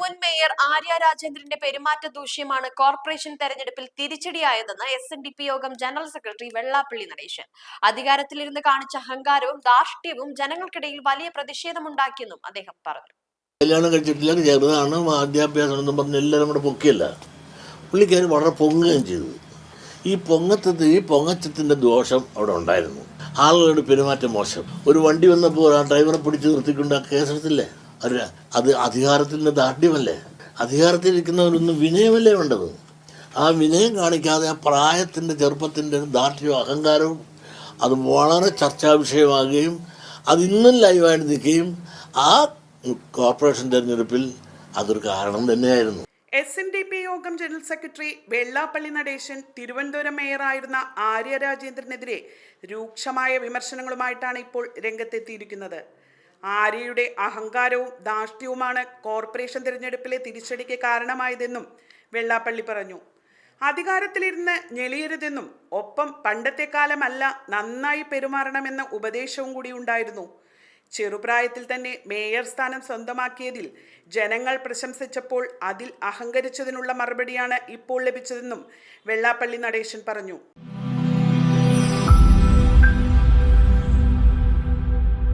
മുൻ മേയർ ആര്യ രാജേന്ദ്രന്റെ പെരുമാറ്റ ദൂഷ്യമാണ് കോർപ്പറേഷൻ തെരഞ്ഞെടുപ്പിൽ തിരിച്ചടിയായതെന്ന് എസ് എൻ ഡി പി യോഗം ജനറൽ സെക്രട്ടറി വെള്ളാപ്പള്ളി നടേശൻ. അധികാരത്തിലിരുന്ന് കാണിച്ച അഹങ്കാരവും ധാർഷ്ട്യവും ജനങ്ങൾക്കിടയിൽ വലിയ പ്രതിഷേധമുണ്ടാക്കിയെന്നും അദ്ദേഹം പറഞ്ഞു. കല്യാണം കഴിച്ചിട്ടില്ല ചെറുതാണ് വിദ്യാഭ്യാസം എന്നും പറഞ്ഞ് എല്ലാവരും കൂടെ പൊക്കിയല്ല. പുള്ളിക്കാർ വളരെ പൊങ്ങുകയും ചെയ്തു. ഈ പൊങ്ങത്തത്തിൽ ഈ പൊങ്ങച്ചത്തിന്റെ ദോഷം അവിടെ ഉണ്ടായിരുന്നു. ആളുകളുടെ പെരുമാറ്റം മോശം. ഒരു വണ്ടി വന്നപ്പോൾ ആ ഡ്രൈവറെ പിടിച്ച് നിർത്തിക്കൊണ്ട് ആ കേസെടുത്തില്ലേ അവർ അത് അധികാരത്തിന്റെ ദാർഢ്യമല്ലേ? അധികാരത്തിലിരിക്കുന്നവരൊന്നും വിനയമല്ലേ വേണ്ടത്? ആ വിനയം കാണിക്കാതെ ആ പ്രായത്തിന്റെ ചെറുപ്പത്തിന്റെ ദാർഢ്യവും അഹങ്കാരവും അത് വളരെ ചർച്ചാ വിഷയമാകുകയും അത് ലൈവായിട്ട് നിൽക്കുകയും ആ കോർപ്പറേഷൻ തെരഞ്ഞെടുപ്പിൽ അതൊരു കാരണം തന്നെയായിരുന്നു. എസ് എൻ ഡി പി യോഗം ജനറൽ സെക്രട്ടറി വെള്ളാപ്പള്ളി നടേശൻ തിരുവനന്തപുരം മേയറായിരുന്ന ആര്യ രാജേന്ദ്രനെതിരെ രൂക്ഷമായ വിമർശനങ്ങളുമായിട്ടാണ് ഇപ്പോൾ രംഗത്തെത്തിയിരിക്കുന്നത്. ആര്യയുടെ അഹങ്കാരവും ധാർഷ്ട്യവുമാണ് കോർപ്പറേഷൻ തിരഞ്ഞെടുപ്പിലെ തിരിച്ചടിക്ക് കാരണമായതെന്നും വെള്ളാപ്പള്ളി പറഞ്ഞു. അധികാരത്തിലിരുന്ന് ഞെളിയരുതെന്നും ഒപ്പം പണ്ടത്തെ കാലമല്ല നന്നായി പെരുമാറണമെന്ന ഉപദേശവും കൂടി ഉണ്ടായിരുന്നു. ചെറുപ്രായത്തിൽ തന്നെ മേയർ സ്ഥാനം സ്വന്തമാക്കിയതിൽ ജനങ്ങൾ പ്രശംസിച്ചപ്പോൾ അതിൽ അഹങ്കരിച്ചതിനുള്ള മറുപടിയാണ് ഇപ്പോൾ ലഭിച്ചതെന്നും വെള്ളാപ്പള്ളി നടേശൻ പറഞ്ഞു.